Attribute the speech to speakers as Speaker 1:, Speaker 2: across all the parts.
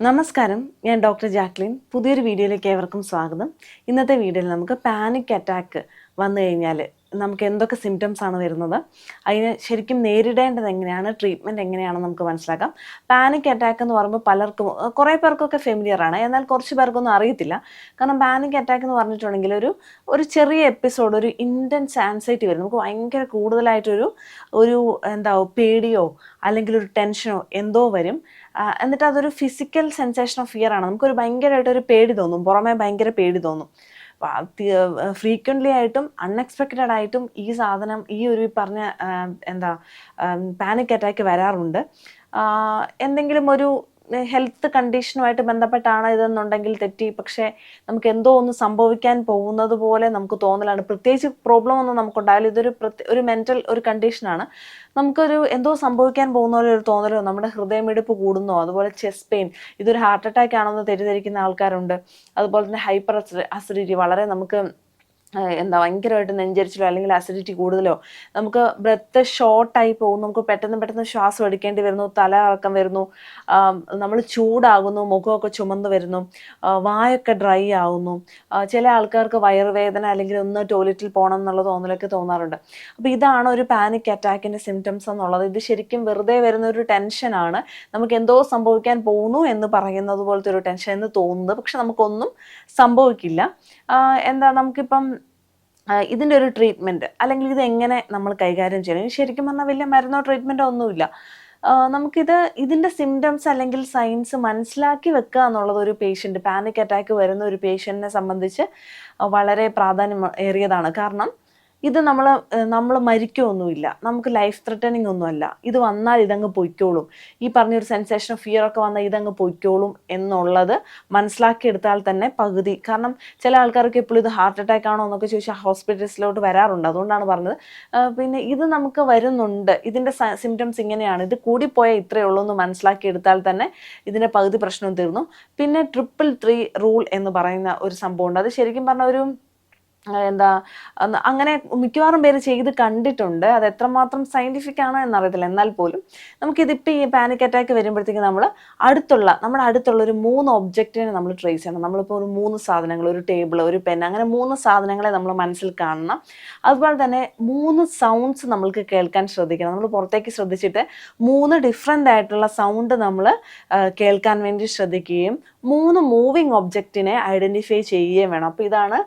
Speaker 1: നമസ്കാരം. ഞാൻ doctor Jacqueline. പുതിയൊരു വീഡിയോയിലേക്ക് ഏവർക്കും സ്വാഗതം. ഇന്നത്തെ വീഡിയോയിൽ നമുക്ക് പാനിക് അറ്റാക്ക് വന്നു കഴിഞ്ഞാൽ നമുക്ക് എന്തൊക്കെ സിംറ്റംസ് ആണ് വരുന്നത്? അതിന് ശരിക്കും നേരിടേണ്ടത് എങ്ങനെയാണ്? ട്രീറ്റ്മെന്റ് എങ്ങനെയാണെന്ന് നമുക്ക് മനസ്സിലാക്കാം. പാനിക് അറ്റാക്ക് എന്ന് പറയുമ്പോൾ പലർക്കും കുറേ പേർക്കൊക്കെ ഫെമിലിയർ ആണ്. എന്നാൽ കുറച്ച് പേർക്കൊന്നും അറിയത്തില്ല. കാരണം പാനിക് അറ്റാക്ക് എന്ന് പറഞ്ഞിട്ടുണ്ടെങ്കിൽ ഒരു ഒരു ചെറിയ എപ്പിസോഡ് ഒരു ഇന്റൻസ് ആൻസൈറ്റി വരും. നമുക്ക് ഭയങ്കര കൂടുതലായിട്ടൊരു ഒരു എന്താ പേടിയോ അല്ലെങ്കിൽ ഒരു ടെൻഷനോ എന്തോ വരും. എന്നിട്ട് അതൊരു ഫിസിക്കൽ സെൻസേഷൻ ഓഫ് ഫിയർ ആണ്. നമുക്കൊരു ഭയങ്കരമായിട്ടൊരു പേടി തോന്നും. പുറമേ ഭയങ്കര പേടി തോന്നും. ഫ്രീക്വന്റ്ലി ആയിട്ടും അൺഎക്സ്പെക്റ്റഡ് ആയിട്ടും ഈ സാധനം ഈ ഒരു പറഞ്ഞ എന്താ പാനിക് അറ്റാക്ക് വരാറുണ്ട്. എന്തെങ്കിലും ഒരു ഹെൽത്ത് കണ്ടീഷനുമായിട്ട് ബന്ധപ്പെട്ടാണ് ഇതെന്നുണ്ടെങ്കിൽ തെറ്റി. പക്ഷേ നമുക്ക് എന്തോ ഒന്ന് സംഭവിക്കാൻ പോകുന്നത് പോലെ നമുക്ക് തോന്നലാണ്. പ്രത്യേകിച്ച് പ്രോബ്ലം ഒന്നും നമുക്കുണ്ടാവില്ല. ഇതൊരു ഒരു മെന്റൽ ഒരു കണ്ടീഷനാണ് നമുക്കൊരു എന്തോ സംഭവിക്കാൻ പോകുന്ന പോലെ ഒരു തോന്നലോ? നമ്മുടെ ഹൃദയമിടിപ്പ് കൂടുന്നോ? അതുപോലെ ചെസ്റ്റ് പെയിൻ ഇതൊരു ഹാർട്ട് അറ്റാക്ക് ആണോ എന്ന് തെറ്റിദ്ധരിക്കുന്ന ആൾക്കാരുണ്ട്. അതുപോലെ തന്നെ ഹൈപ്പർ അസിഡിറ്റി വളരെ നമുക്ക് എന്താ ഭയങ്കരമായിട്ട് നെഞ്ചരിച്ചിലോ അല്ലെങ്കിൽ അസിഡിറ്റി കൂടുതലോ നമുക്ക് ബ്രത്ത് ഷോർട്ടായി പോകും നമുക്ക് പെട്ടെന്ന് പെട്ടെന്ന് ശ്വാസം എടുക്കേണ്ടി വരുന്നു തല ഇറക്കം വരുന്നു നമ്മൾ ചൂടാകുന്നു മുഖമൊക്കെ ചുമന്ന് വരുന്നു വായൊക്കെ ഡ്രൈ ആവുന്നു. ചില ആൾക്കാർക്ക് വയറുവേദന അല്ലെങ്കിൽ ഒന്ന് ടോയ്ലറ്റിൽ പോകണം എന്നുള്ള തോന്നലൊക്കെ തോന്നാറുണ്ട്. അപ്പോൾ ഇതാണ് ഒരു പാനിക് അറ്റാക്കിന്റെ സിംറ്റംസ് എന്നുള്ളത്. ഇത് ശരിക്കും വെറുതെ വരുന്ന ഒരു ടെൻഷനാണ് നമുക്ക് എന്തോ സംഭവിക്കാൻ പോകുന്നു എന്ന് പറയുന്നത് പോലത്തെ ഒരു ടെൻഷൻ എന്ന് തോന്നുന്നത്. പക്ഷെ നമുക്കൊന്നും സംഭവിക്കില്ല. എന്താ നമുക്കിപ്പം ഇതിന്റെ ഒരു ട്രീറ്റ്മെന്റ് അല്ലെങ്കിൽ ഇത് എങ്ങനെ നമ്മൾ കൈകാര്യം ചെയ്യണം? ശരിക്കും പറഞ്ഞാൽ വലിയ മരുന്നോ ട്രീറ്റ്മെന്റോ ഒന്നുമില്ല. നമുക്കിത് ഇതിന്റെ സിംറ്റംസ് അല്ലെങ്കിൽ സയൻസ് മനസ്സിലാക്കി വെക്കുക എന്നുള്ളത് ഒരു പേഷ്യന്റ് പാനിക് അറ്റാക്ക് വരുന്ന ഒരു പേഷ്യന്റിനെ സംബന്ധിച്ച് വളരെ പ്രാധാന്യം ഏറിയതാണ് കാരണം ഇത് നമ്മൾ നമ്മൾ മരിക്കുകയൊന്നുമില്ല നമുക്ക് ലൈഫ് ത്രെട്ടനിങ് ഒന്നുമല്ല. ഇത് വന്നാൽ ഇതങ്ങ് പൊയ്ക്കോളും. ഈ പറഞ്ഞൊരു സെൻസേഷൻ ഓഫ് ഫിയർ ഒക്കെ വന്നാൽ ഇതങ്ങ് പൊയ്ക്കോളും എന്നുള്ളത് മനസ്സിലാക്കിയെടുത്താൽ തന്നെ പകുതി. കാരണം ചില ആൾക്കാർക്ക് എപ്പോഴും ഇത് ഹാർട്ട് അറ്റാക്ക് ആണോ എന്നൊക്കെ ചോദിച്ചാൽ ഹോസ്പിറ്റൽസിലോട്ട് വരാറുണ്ട്. അതുകൊണ്ടാണ് പറഞ്ഞത്. പിന്നെ ഇത് നമുക്ക് വരുന്നുണ്ട്. ഇതിന്റെ സിംറ്റംസ് ഇങ്ങനെയാണ്. ഇത് കൂടിപ്പോയാൽ ഇത്രയേ ഉള്ളൂ എന്ന് മനസ്സിലാക്കിയെടുത്താൽ തന്നെ ഇതിന്റെ പകുതി പ്രശ്നം തീർന്നു. പിന്നെ ട്രിപ്പിൾ ത്രീ റൂൾ എന്ന് പറയുന്ന ഒരു സംഭവമുണ്ട്. അത് ശരിക്കും പറഞ്ഞ ഒരു എന്താ അങ്ങനെ മിക്കവാറും പേര് ചെയ്ത് കണ്ടിട്ടുണ്ട്. അത് എത്രമാത്രം സയന്റിഫിക് ആണ് എന്നറിയത്തില്ല. എന്നാൽ പോലും നമുക്കിതിപ്പോൾ ഈ പാനിക് അറ്റാക്ക് വരുമ്പോഴത്തേക്ക് നമ്മൾ അടുത്തുള്ള നമ്മുടെ അടുത്തുള്ള ഒരു മൂന്ന് ഒബ്ജക്റ്റിനെ നമ്മൾ ട്രേസ് ചെയ്യണം. നമ്മളിപ്പോൾ ഒരു മൂന്ന് സാധനങ്ങൾ ഒരു ടേബിൾ ഒരു പെൻ അങ്ങനെ മൂന്ന് സാധനങ്ങളെ നമ്മൾ മനസ്സിൽ കാണണം. അതുപോലെ തന്നെ മൂന്ന് സൗണ്ട്സ് നമ്മൾക്ക് കേൾക്കാൻ ശ്രദ്ധിക്കണം. നമ്മൾ പുറത്തേക്ക് ശ്രദ്ധിച്ചിട്ട് മൂന്ന് ഡിഫറെന്റ് ആയിട്ടുള്ള സൗണ്ട് നമ്മൾ കേൾക്കാൻ വേണ്ടി ശ്രദ്ധിക്കുകയും മൂന്ന് മൂവിങ് ഒബ്ജക്റ്റിനെ ഐഡന്റിഫൈ ചെയ്യുകയും വേണം. അപ്പോൾ ഇതാണ്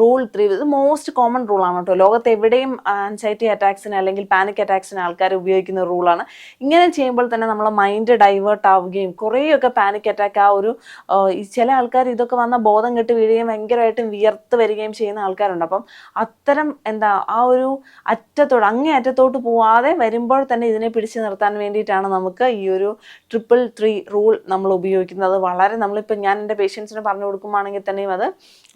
Speaker 1: റൂൾ ത്രീ ഇത് മോസ്റ്റ് കോമൺ റൂളാണ് കേട്ടോ. ലോകത്ത് എവിടെയും ആൻസൈറ്റി അറ്റാക്സിന് അല്ലെങ്കിൽ പാനിക് അറ്റാക്സിന് ആൾക്കാർ ഉപയോഗിക്കുന്ന റൂളാണ് ഇങ്ങനെ ചെയ്യുമ്പോൾ തന്നെ നമ്മളെ മൈൻഡ് ഡൈവേർട്ട് ആവുകയും കുറേയൊക്കെ പാനിക് അറ്റാക്ക് ആ ഒരു ചില ആൾക്കാർ ഇതൊക്കെ വന്ന ബോധം കെട്ട് വീഴുകയും ഭയങ്കരമായിട്ടും വിയർത്ത് വരികയും ചെയ്യുന്ന ആൾക്കാരുണ്ട്. അപ്പം അത്തരം എന്താ ആ ഒരു അറ്റത്തോട് അങ്ങേ അറ്റത്തോട്ട് പോവാതെ വരുമ്പോൾ തന്നെ ഇതിനെ പിടിച്ചു നിർത്താൻ വേണ്ടിയിട്ടാണ് നമുക്ക് ഈ ഒരു ട്രിപ്പിൾ ത്രീ റൂൾ നമ്മൾ ഉപയോഗിക്കുന്നത്. വളരെ നമ്മളിപ്പോൾ ഞാൻ എന്റെ പേഷ്യൻസിന് പറഞ്ഞു കൊടുക്കുവാണെങ്കിൽ തന്നെയും അത്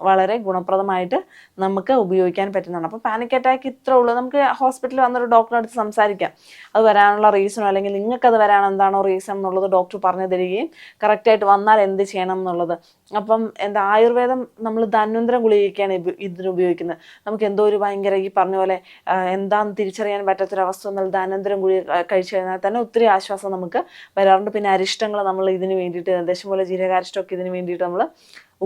Speaker 1: വളരെ ഗുണപ്രദമായിട്ട് നമുക്ക് ഉപയോഗിക്കാൻ പറ്റുന്നതാണ്. അപ്പോൾ പാനിക് അറ്റാക്ക് ഇത്ര ഉള്ളൂ. നമുക്ക് ഹോസ്പിറ്റലിൽ വന്നൊരു ഡോക്ടറെ അടുത്ത് സംസാരിക്കാം. അത് വരാനുള്ള റീസണോ അല്ലെങ്കിൽ നിങ്ങൾക്ക് അത് വരാൻ എന്താണോ റീസൺ എന്നുള്ളത് ഡോക്ടർ പറഞ്ഞു തരികയും കറക്റ്റായിട്ട് വന്നാൽ എന്ത് ചെയ്യണം എന്നുള്ളത്. അപ്പം എന്താ ആയുർവേദം നമ്മൾ ധന്വന്തരം ഗുളികയ്ക്കാണ് ഇത് ഇതിന് ഉപയോഗിക്കുന്നത്. നമുക്ക് എന്തോ ഒരു ഭയങ്കര ഈ പറഞ്ഞ പോലെ എന്താണെന്ന് തിരിച്ചറിയാൻ പറ്റാത്തൊരവസ്ഥ എന്നുള്ള ധന്വന്തരം ഗുളിക കഴിച്ചു കഴിഞ്ഞാൽ തന്നെ ഒത്തിരി ആശ്വാസം നമുക്ക് വരാറുണ്ട്. പിന്നെ അരിഷ്ടങ്ങൾ നമ്മൾ ഇതിന് വേണ്ടിയിട്ട് ദശമൂല ജീരകാരിഷ്ടമൊക്കെ ഇതിന് വേണ്ടിയിട്ട് നമ്മൾ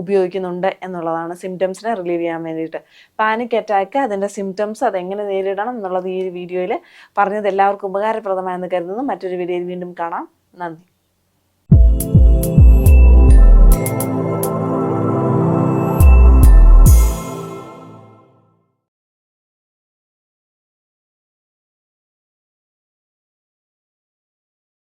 Speaker 1: ഉപയോഗിക്കുന്നുണ്ട് എന്നുള്ളതാണ് സിംറ്റംസിനെ റിലീവ് ചെയ്യാൻ വേണ്ടിയിട്ട്. പാനിക് അറ്റാക്ക് അതിന്റെ സിംറ്റംസ് അതെങ്ങനെ നേരിടണം എന്നുള്ളത് ഈ വീഡിയോയിൽ പറഞ്ഞത് എല്ലാവർക്കും ഉപകാരപ്രദമായെന്ന് കരുതുന്നു. മറ്റൊരു വീഡിയോയിൽ വീണ്ടും കാണാം. നന്ദി.